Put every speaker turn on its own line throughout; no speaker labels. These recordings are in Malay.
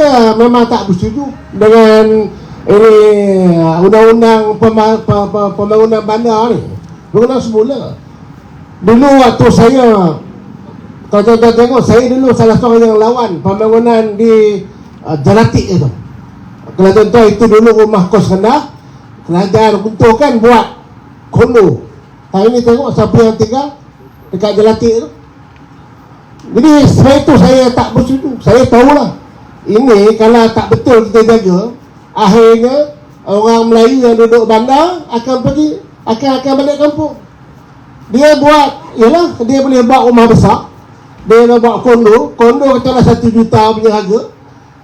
saya memang tak bersetuju dengan ini uh, undang-undang pembangunan bandar ni. Pembangunan semula. Dulu waktu saya kalau tuan-tuan tengok saya dulu salah seorang yang lawan pembangunan di uh, Jalatik itu. Kalau tuan-tuan itu dulu rumah kos rendah kerajaan untuk kan buat kondo. Hari ni tengok siapa yang tinggal dekat Jalatik tu. Jadi sebab itu saya tak bersetuju. Saya tahulah. Ini kalau tak betul kita jaga, akhirnya orang Melayu yang duduk bandar akan pergi akan akan balik kampung. Dia buat, yalah, dia boleh buat rumah besar. Dia nak buat kondo, kondo katalah satu juta punya harga.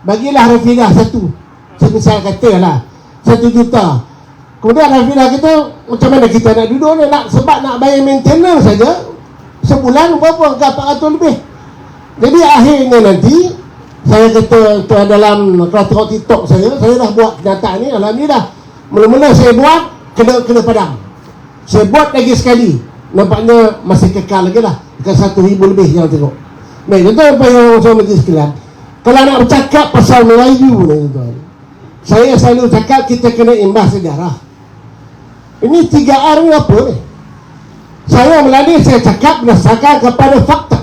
Bagilah Rafidah satu. Saya saya kata lah, satu juta. Kemudian Rafidah kita, macam mana kita nak duduk ni? Nak, sebab nak bayar maintenance saja, sebulan berapa? Angka 400 lebih. Jadi akhirnya nanti saya kata dalam tengok TikTok saya, saya dah buat kenyataan ni alhamdulillah. Mula-mula saya buat kena kena padam. Saya buat lagi sekali. Nampaknya masih kekal lagi lah. Dekat satu ribu lebih yang tengok. Baik, tuan-tuan apa yang saya majlis sekalian. Kalau nak bercakap pasal Melayu ni tuan Saya selalu cakap kita kena imbas sejarah. Ini tiga R ni apa ni? Saya melani saya cakap berdasarkan kepada fakta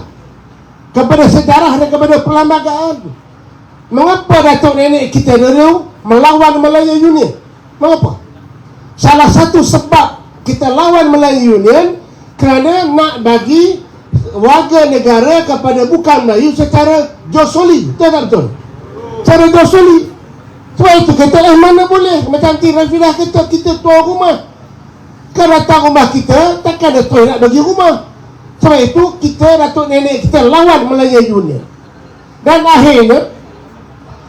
kepada sejarah dan kepada perlembagaan. Mengapa Datuk Nenek kita dulu melawan Melayu Union? Mengapa? Salah satu sebab kita lawan Melayu Union kerana nak bagi warga negara kepada bukan Melayu secara josoli. Betul tak betul? Secara josoli. Sebab itu kata eh mana boleh macam Ti Rafidah kata kita tuan rumah. Kan datang rumah kita takkan ada tuan nak bagi rumah. Sebab itu kita Datuk Nenek kita lawan Melayu Union. Dan akhirnya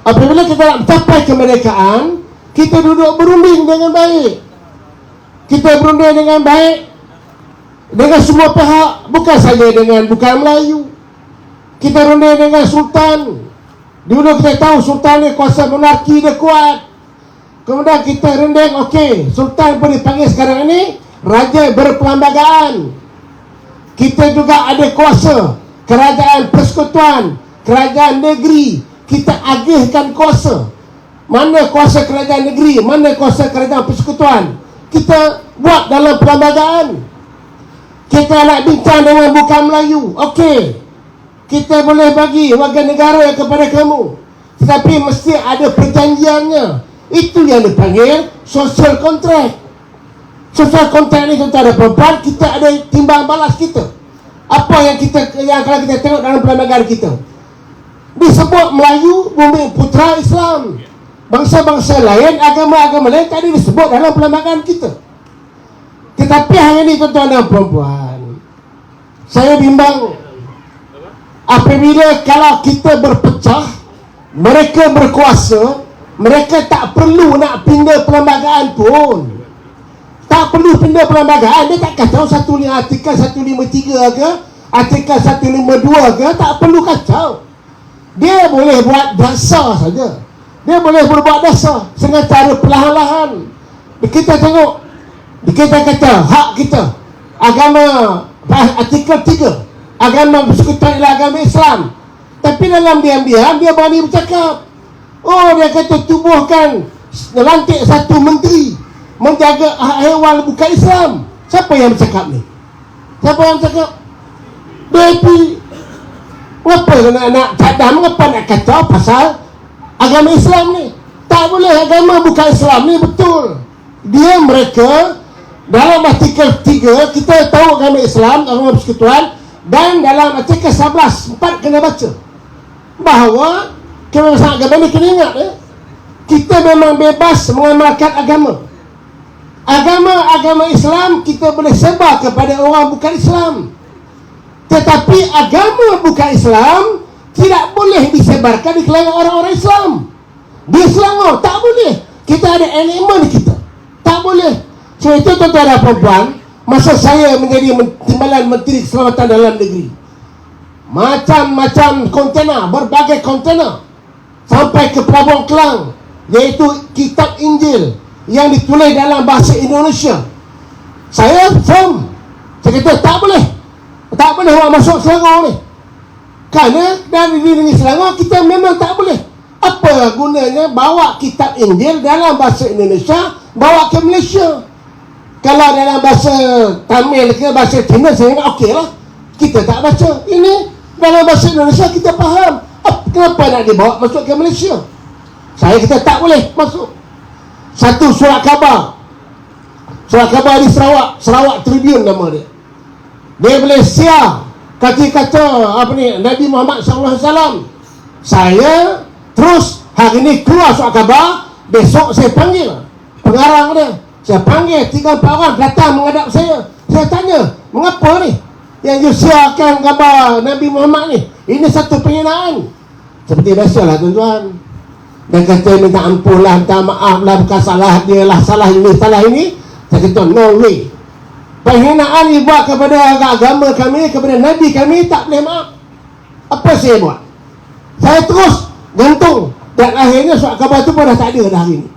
apabila kita nak mencapai kemerdekaan, kita duduk berunding dengan baik. Kita berunding dengan baik dengan semua pihak, bukan saja dengan bukan Melayu. Kita runding dengan Sultan. Dulu kita tahu Sultan ni kuasa monarki dia kuat. Kemudian kita runding, okey, Sultan boleh panggil sekarang ini Raja berperlembagaan kita juga ada kuasa kerajaan persekutuan, kerajaan negeri. Kita agihkan kuasa. Mana kuasa kerajaan negeri, mana kuasa kerajaan persekutuan. Kita buat dalam perlembagaan. Kita nak bincang dengan bukan Melayu. Okey. Kita boleh bagi warga negara kepada kamu. Tetapi mesti ada perjanjiannya. Itu yang dipanggil social contract. Social contract ni tuan ada perempuan, kita ada timbang balas kita. Apa yang kita yang kalau kita tengok dalam perlembagaan kita. Disebut Melayu bumi putra Islam. Bangsa-bangsa lain, agama-agama lain tadi disebut dalam perlembagaan kita. Tetapi hari ini tuan-tuan dan perempuan, saya bimbang apabila kalau kita berpecah, mereka berkuasa, mereka tak perlu nak pindah perlembagaan pun. Tak perlu pindah perlembagaan Dia tak kacau satu ni artikel 153 ke Artikel 152 ke Tak perlu kacau. Dia boleh buat dasar saja. Dia boleh berbuat dasar Dengan cara perlahan-lahan. Kita tengok Kita kata hak kita Agama Artikel 3 Agama bersekutuan ialah agama Islam. Tapi dalam diam-diam Dia berani bercakap. Oh dia kata tubuhkan Lantik satu menteri menjaga hak hewan bukan Islam. Siapa yang bercakap ni? Siapa yang bercakap? DAP. Kenapa nak nak cadang? Mengapa nak kacau pasal agama Islam ni? Tak boleh agama bukan Islam ni betul. Dia mereka dalam artikel 3 kita tahu agama Islam, agama persekutuan dan dalam artikel 11 empat kena baca bahawa kebebasan agama ni kena ingat eh? kita memang bebas mengamalkan agama agama-agama Islam kita boleh sebar kepada orang bukan Islam. Tetapi agama bukan Islam tidak boleh disebarkan di kalangan orang-orang Islam. Di Selangor tak boleh. Kita ada elemen kita. Tak boleh. So itu tuan-tuan dan perempuan, masa saya menjadi timbalan Menteri Keselamatan Dalam Negeri. Macam-macam kontena, berbagai kontena sampai ke Pelabuhan Kelang iaitu kitab Injil yang ditulis dalam bahasa Indonesia. Saya firm. Saya kata tak boleh. Tak boleh orang masuk Selangor ni. Kerana dari negeri Selangor kita memang tak boleh. Apa maknanya bawa kitab Injil dalam bahasa Indonesia bawa ke Malaysia kalau dalam bahasa Tamil ke bahasa Cina saya ingat okey lah kita tak baca ini dalam bahasa Indonesia kita faham kenapa nak dibawa masuk ke Malaysia saya kata tak boleh masuk satu surat khabar surat khabar di Sarawak Sarawak Tribune nama dia dia boleh siar kata-kata apa ni Nabi Muhammad SAW saya terus hari ni keluar surat khabar besok saya panggil pengarang dia saya panggil tiga empat orang datang menghadap saya. Saya tanya, mengapa ni? Yang you siarkan gambar Nabi Muhammad ni. Ini satu penghinaan. Seperti biasalah tuan-tuan. Dan kata minta ampun lah, minta maaf lah, bukan salah dia lah, salah ini, salah ini. Saya kata, no way. Penghinaan ni buat kepada agama kami, kepada Nabi kami, tak boleh maaf. Apa saya buat? Saya terus gantung. Dan akhirnya surat khabar tu pun dah tak ada dah hari ni.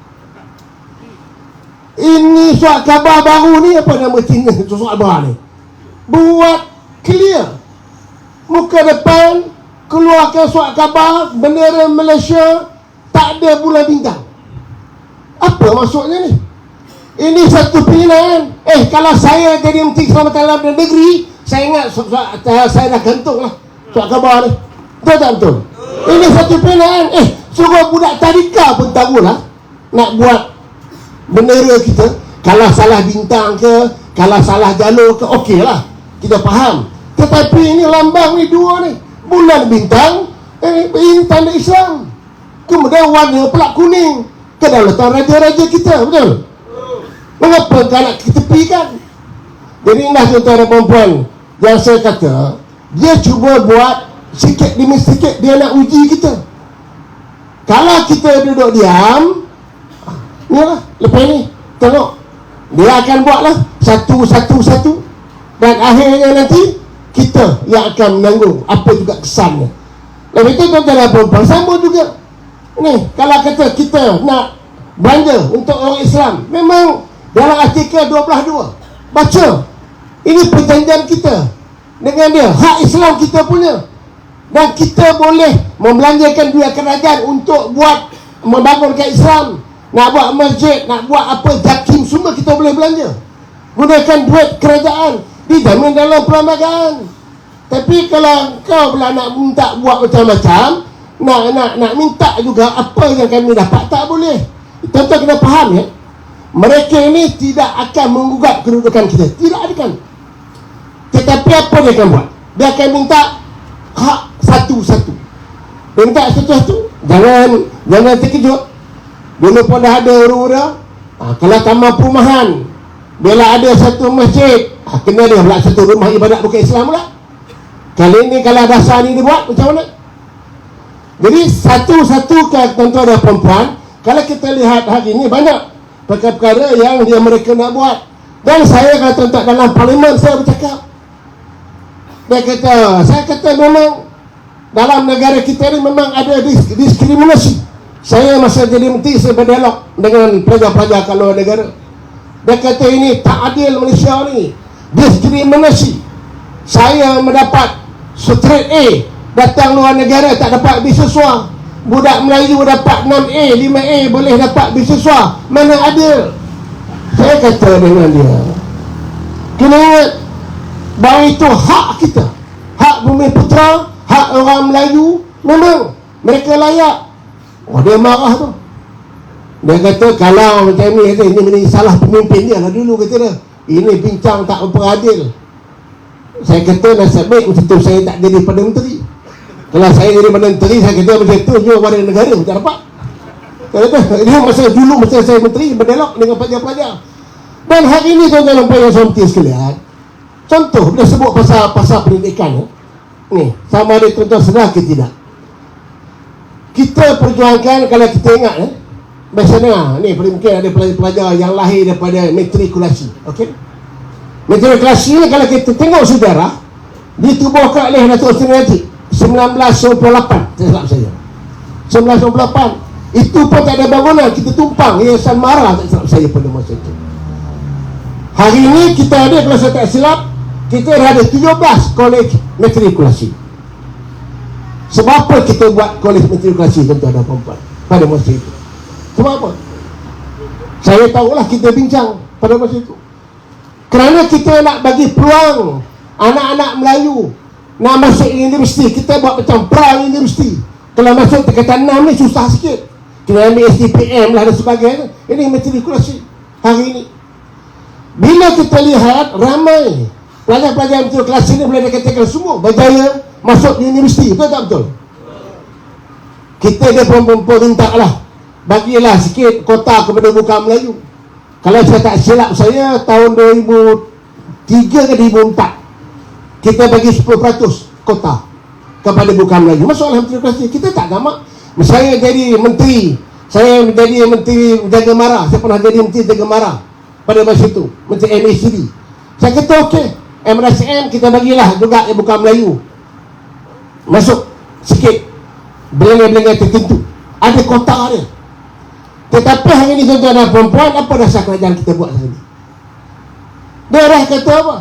Ini surat khabar baru ni apa nama Cina surat khabar ni? Buat clear. Muka depan keluarkan surat khabar bendera Malaysia tak ada bulan bintang. Apa maksudnya ni? Ini satu pilihan. Eh kalau saya jadi menteri keselamatan dalam negeri, saya ingat surat, saya dah gantung lah surat khabar ni. Betul tak betul? Ini satu pilihan. Eh suruh budak tadika pun tahu lah nak buat bendera kita kalau salah bintang ke kalau salah jalur ke okey lah kita faham tetapi ini lambang ni dua ni bulan bintang eh, ini tanda Islam kemudian warna pelak kuning. Kedaulatan raja-raja kita betul? Mengapa tak nak kita tepikan jadi inilah tuan-tuan dan perempuan yang saya kata dia cuba buat sikit demi sikit dia nak uji kita. Kalau kita duduk diam Ni lah Lepas ni Tengok. Dia akan buat lah Satu Satu Satu. Dan akhirnya nanti Kita yang akan menanggung Apa juga kesannya. Lepas itu tuan-tuan dan perempuan Sama juga Ni Kalau kata kita nak Belanja Untuk orang Islam Memang Dalam artikel 12.2 Baca Ini perjanjian kita Dengan dia Hak Islam kita punya Dan kita boleh Membelanjakan duit kerajaan Untuk buat Membangunkan Islam nak buat masjid, nak buat apa jakim semua kita boleh belanja. Gunakan duit kerajaan dijamin dalam perlembagaan. Tapi kalau kau pula nak minta buat macam-macam, nak nak nak minta juga apa yang kami dapat tak boleh. Tuan-tuan kena faham ya. Mereka ini tidak akan menggugat kedudukan kita. Tidak ada kan. Tetapi apa dia akan buat? Dia akan minta hak satu-satu. Minta satu-satu. Jangan jangan terkejut. Dulu pun dah ada orang-orang ha, Kalau taman perumahan Bila ada satu masjid ha, Kena dia pula satu rumah ibadat bukan Islam pula Kali ini kalau dasar ni dibuat Macam mana? Jadi satu-satu tuan-tuan dan perempuan Kalau kita lihat hari ini banyak Perkara-perkara yang dia mereka nak buat Dan saya kata tuan-tuan dalam parlimen saya bercakap Dia kata Saya kata memang Dalam negara kita ni memang ada diskriminasi saya masa jadi menteri saya berdialog dengan pelajar-pelajar kat luar negara. Dia kata ini tak adil Malaysia ni. Diskriminasi. Saya mendapat straight A datang luar negara tak dapat beasiswa. Budak Melayu dapat 6A, 5A boleh dapat beasiswa. Mana adil? Saya kata dengan dia. Kena ingat bahawa itu hak kita. Hak bumi putra, hak orang Melayu memang mereka layak Oh dia marah tu Dia kata kalau macam ni kata, Ini ini salah pemimpin dia lah dulu kata dia Ini bincang tak beradil Saya kata nasib baik macam tu saya tak jadi pada menteri Kalau saya jadi menteri Saya kata macam tu juga pada negara Macam apa Saya kata ini masa dulu masa saya menteri Berdialog dengan pelajar-pelajar. Dan hari ini tuan-tuan dan puan yang sekalian Contoh bila sebut pasal pasal pendidikan Ni sama ada tuan-tuan sedar ke tidak? Kita perjuangkan kalau kita ingat eh Biasanya ni mungkin ada pelajar-pelajar yang lahir daripada matrikulasi Okey Matrikulasi ni kalau kita tengok sejarah Ditubuhkan oleh Datuk Seri Najib 1998 Saya salah saya 1998 Itu pun tak ada bangunan Kita tumpang Yayasan Mara Tak salah saya pada masa itu Hari ini kita ada Kalau saya tak silap Kita ada 17 kolej matrikulasi sebab apa kita buat kolej matrikulasi tuan-tuan dan perempuan? pada masa itu. Sebab apa? Saya tahulah kita bincang pada masa itu. Kerana kita nak bagi peluang anak-anak Melayu nak masuk universiti, kita buat macam pra universiti. Kalau masuk tingkatan 6 ni susah sikit. Kena ambil SDPM lah dan sebagainya. Ini matrikulasi hari ini. Bila kita lihat ramai pelajar-pelajar matrikulasi ini boleh dikatakan semua berjaya masuk universiti. Betul tak betul? Kita dia pun minta lah bagilah sikit kota kepada buka Melayu. Kalau saya tak silap saya tahun 2003 ke 2004 kita bagi 10% kota kepada buka Melayu. Masuk matrikulasi. Kita tak gamak. Saya jadi menteri. Saya menjadi menteri jaga marah. Saya pernah jadi menteri jaga marah pada masa itu. Menteri MACD. Saya kata okey. MRSM kita bagilah juga yang buka Melayu. Masuk sikit belengah-belengah tertentu. Ada kota dia. Tetapi hari ini tuan-tuan dan perempuan, apa dasar kerajaan kita buat hari ini? Dia dah kata apa?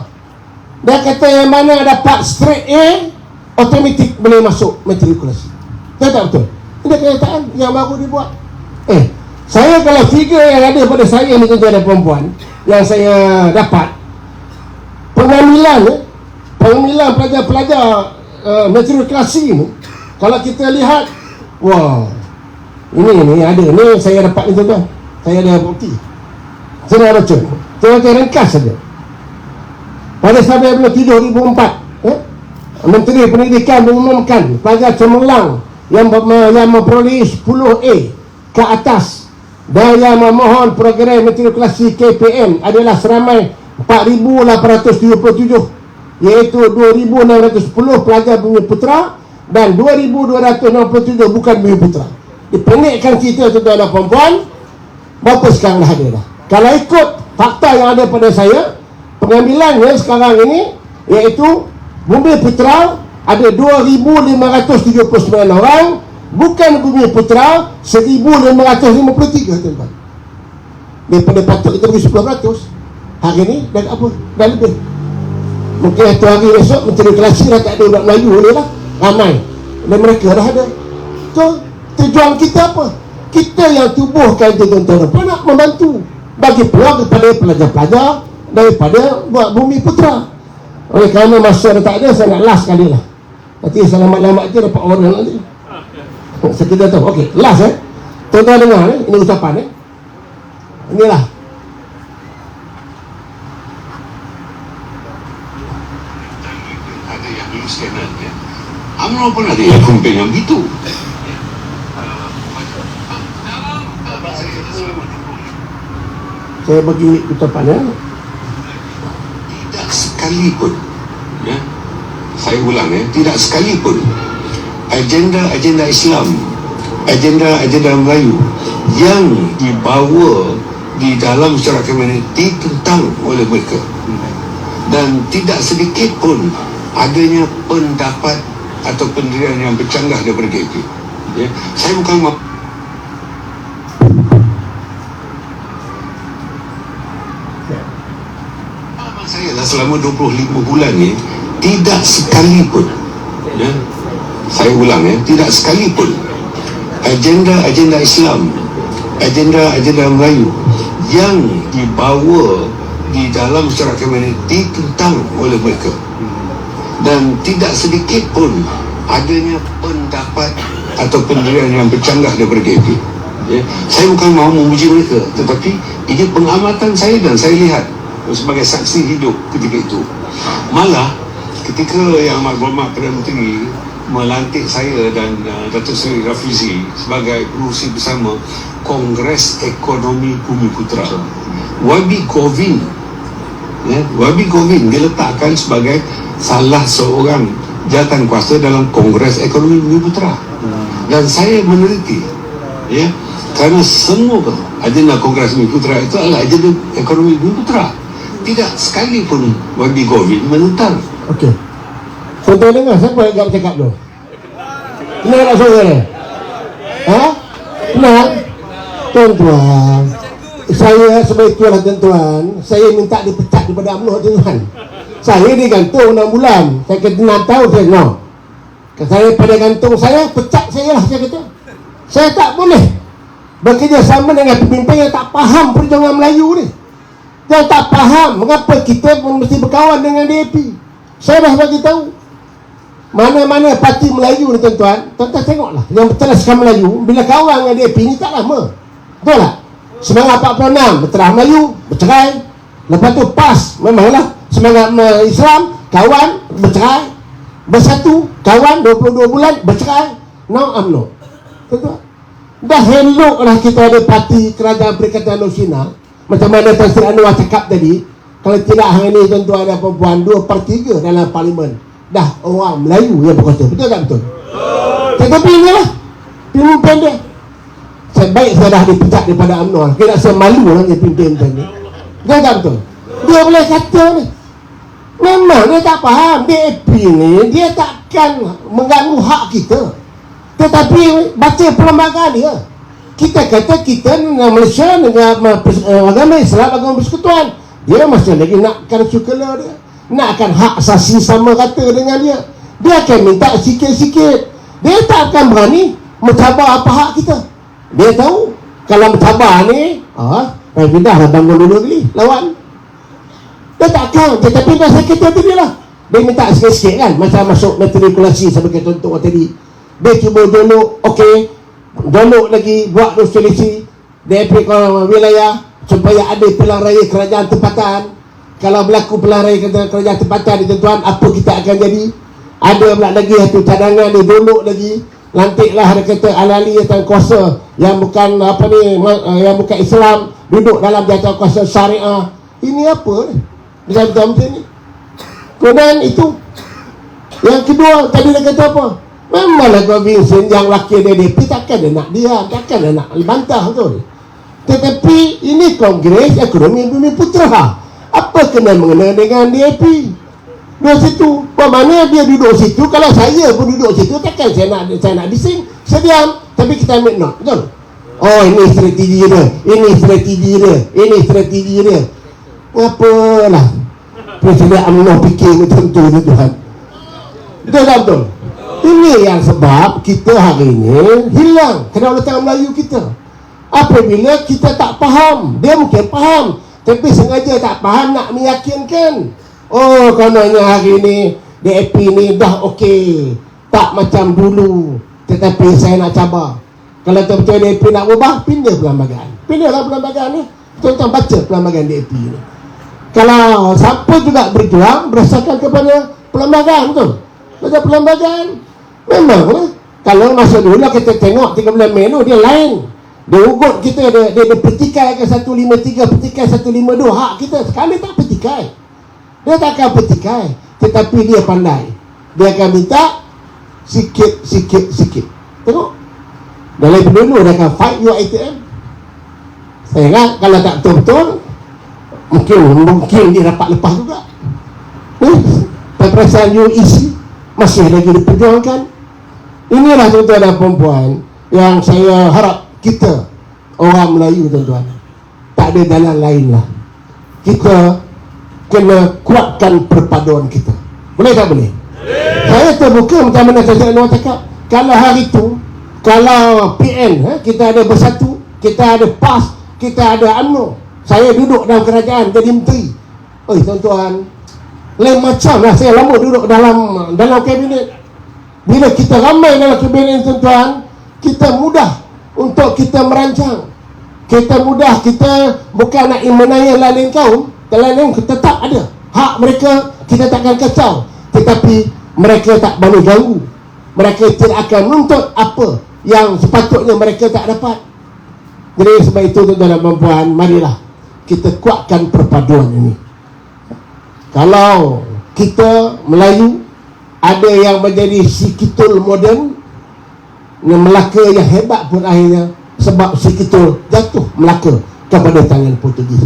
Dia kata yang mana dapat straight A, otomatik boleh masuk matrikulasi. Betul tak betul? Ini kenyataan yang baru dibuat. Eh, saya kalau figure yang ada pada saya ni tuan-tuan dan perempuan, yang saya dapat, pengambilan, eh, pengambilan pelajar-pelajar uh, matrikulasi ni, kalau kita lihat Wah Ini ni ada Ni saya dapat ni tuan Saya ada bukti Saya dah baca baca ringkas saja Pada sampai bulan 2004 eh? Menteri Pendidikan mengumumkan Pelajar cemerlang yang, yang memperoleh 10A Ke atas. Dan yang memohon program matrikulasi KPM Adalah seramai 4,877 Iaitu 2,610 pelajar bumi putra dan 2267 bukan bumi putra. Dipendekkan cerita tuan-tuan dan perempuan berapa sekarang dah ada dah? Kalau ikut fakta yang ada pada saya pengambilannya sekarang ini iaitu bumi putra ada 2579 orang bukan bumi putra 1553 tuan-tuan. Daripada patut kita bagi 10% hari ini dah apa dah lebih. Mungkin satu hari esok menteri kelasi dah tak ada orang Melayu ni lah. Ramai. Dan mereka dah ada. Tu tujuan kita apa? Kita yang tubuhkan tuan-tuan. Nak membantu? Bagi peluang kepada pelajar-pelajar daripada buat bumi putra. Oleh kerana masa dah tak ada saya nak last sekali lah. Nanti selamat-selamat je dapat orang nanti. Saya kita tahu ok last eh. Tuan-tuan dengar eh. Ini ucapan eh. Inilah.
Ada yang dulu scanner ya. UMNO pun ada yang campaign yang begitu.
Saya bagi ucapan ya
tidak sekalipun ya saya ulang ya tidak sekalipun agenda-agenda Islam agenda-agenda Melayu yang dibawa di dalam secara komuniti tentang oleh mereka dan tidak sedikit pun adanya pendapat atau pendirian yang bercanggah daripada KP ya. saya bukan mau Pengalaman saya lah selama 25 bulan ni tidak sekalipun ya, saya ulang ya tidak sekalipun agenda-agenda Islam agenda-agenda Melayu yang dibawa di dalam secara komuniti tentang oleh mereka dan tidak sedikit pun adanya pendapat atau pendirian yang bercanggah daripada KP ya. saya bukan mahu memuji mereka tetapi ini pengamatan saya dan saya lihat sebagai saksi hidup ketika itu. Malah ketika yang Amat Berhormat Perdana Menteri melantik saya dan uh, Datuk Seri Rafizi sebagai pengurusi bersama Kongres Ekonomi Bumi Putra Wabi Govin ya, Wabi Govin diletakkan sebagai salah seorang jawatan kuasa dalam Kongres Ekonomi Bumi Putra dan saya meneliti ya kerana semua agenda Kongres Bumi Putra itu adalah agenda ekonomi Bumi Putra tidak sekali pun Wabi Govin menentang
Okey. Tuan-tuan dengar siapa yang agak bercakap tu? Kenal tak suara dia? Ha? Kenal? Tuan-tuan. Saya sebagai tuan dan tuan, saya minta dipecat daripada UMNO tuan. Saya digantung 6 bulan. Saya kena 6 tahun saya no. Saya pada gantung saya, pecat saya lah saya kata. Saya tak boleh bekerjasama dengan pemimpin yang tak faham perjuangan Melayu ni. Yang tak faham mengapa kita mesti berkawan dengan DAP. Saya dah bagi tahu. Mana-mana parti Melayu ni tuan-tuan, tuan-tuan tengoklah. Yang berteraskan Melayu, bila kawan dengan DAP ni tak lama. Betul tak? Semangat 46, berterah Melayu, bercerai. Lepas tu PAS, memanglah semangat Islam, kawan, bercerai. Bersatu, kawan, 22 bulan, bercerai. Now UMNO. Tuan-tuan. Dah eloklah kita ada parti kerajaan Perikatan Nasional Macam mana Sri Anwar cakap tadi Kalau tidak hari ini tuan-tuan dan perempuan Dua per tiga dalam parlimen Dah orang Melayu yang berkuasa. Betul tak betul? Tetapi inilah Pimpin dia Saya baik saya dah dipecat daripada UMNO Kira saya malu lah dia pimpin macam ni. Betul tak betul? Dia boleh kata ni. Memang dia tak faham. DAP ni Dia takkan mengganggu hak kita. Tetapi baca perlembagaan dia kita kata kita dengan Malaysia dengan agama Islam agama persekutuan. Dia masih lagi nakkan sukela dia. Nakkan hak asasi sama kata dengan dia. Dia akan minta sikit-sikit. Dia tak akan berani mencabar apa hak kita. Dia tahu kalau mencabar ni ah, eh, pindah lah bangun dulu kali lawan. Dia tak akan. Tetapi dah sakit hati dia lah. Dia minta sikit-sikit kan macam masuk matrikulasi sebagai contoh tadi. Dia cuba dulu okey dulu lagi buat resolusi DAP wilayah supaya ada pilihan raya kerajaan tempatan. Kalau berlaku pilihan raya kerajaan tempatan ni tuan apa kita akan jadi? Ada pula lagi satu cadangan ni dulu lagi. Lantiklah ada kata alali atas kuasa yang bukan apa ni yang bukan Islam duduk dalam jatuh kuasa syariah. Ini apa ni? Macam macam ni. Kemudian itu yang kedua tadi dia kata apa Memanglah kau Vincent yang wakil DDP takkan dia nak dia, takkan dia nak bantah tu. Tetapi ini Kongres Ekonomi Bumi Putra. Apa kena mengena dengan DAP? Dua situ. Bagaimana dia duduk situ? Kalau saya pun duduk situ, takkan saya nak saya nak bising. Saya diam. Tapi kita ambil note. Betul? Oh, ini strategi dia. Ini strategi dia. Ini strategi dia. Apalah. Presiden UMNO fikir macam tu, Tuhan. Betul tak betul? Ini yang sebab kita hari ini hilang kedaulatan Melayu kita. Apabila kita tak faham, dia mungkin faham, tapi sengaja tak faham nak meyakinkan. Oh, kononnya hari ini DAP ni dah okey. Tak macam dulu. Tetapi saya nak cabar. Kalau betul-betul DAP nak ubah, pindah perlembagaan. Pindahlah perlembagaan ni. Tuan-tuan baca perlembagaan DAP ni. Kalau siapa juga berjuang berdasarkan kepada perlembagaan tu. Macam perlembagaan Memang lah. Kalau masa dulu lah kita tengok 13 Mei tu dia lain. Dia ugut kita dia, dia, dia petikai ke 153, petikai 152. Hak kita sekali tak petikai. Dia tak akan petikai. Tetapi dia pandai. Dia akan minta sikit, sikit, sikit. Tengok. Dalam dulu dia akan fight your ATM. Saya ingat kalau tak betul-betul mungkin mungkin dia dapat lepas juga. Eh, perasaan UEC masih lagi diperjuangkan Inilah tuan-tuan dan perempuan yang saya harap kita orang Melayu tuan-tuan tak ada jalan lain lah. Kita kena kuatkan perpaduan kita. Boleh tak boleh? Boleh. Saya terbuka macam mana saya nak cakap. Kalau hari itu, kalau PN, eh, kita ada bersatu, kita ada PAS, kita ada UMNO. Saya duduk dalam kerajaan jadi menteri. Oi tuan-tuan, lain macam lah saya lama duduk dalam dalam kabinet bila kita ramai dalam kabinet tuan-tuan Kita mudah untuk kita merancang. Kita mudah, kita bukan nak imanaya lain kaum. Lain kita tetap ada Hak mereka kita takkan kacau. Tetapi mereka tak boleh ganggu. Mereka tidak akan menuntut apa Yang sepatutnya mereka tak dapat. Jadi sebab itu tuan-tuan dan perempuan Marilah kita kuatkan perpaduan ini. Kalau kita Melayu ada yang menjadi sikitul moden yang Melaka yang hebat pun akhirnya sebab sikitul jatuh Melaka kepada tangan Portugis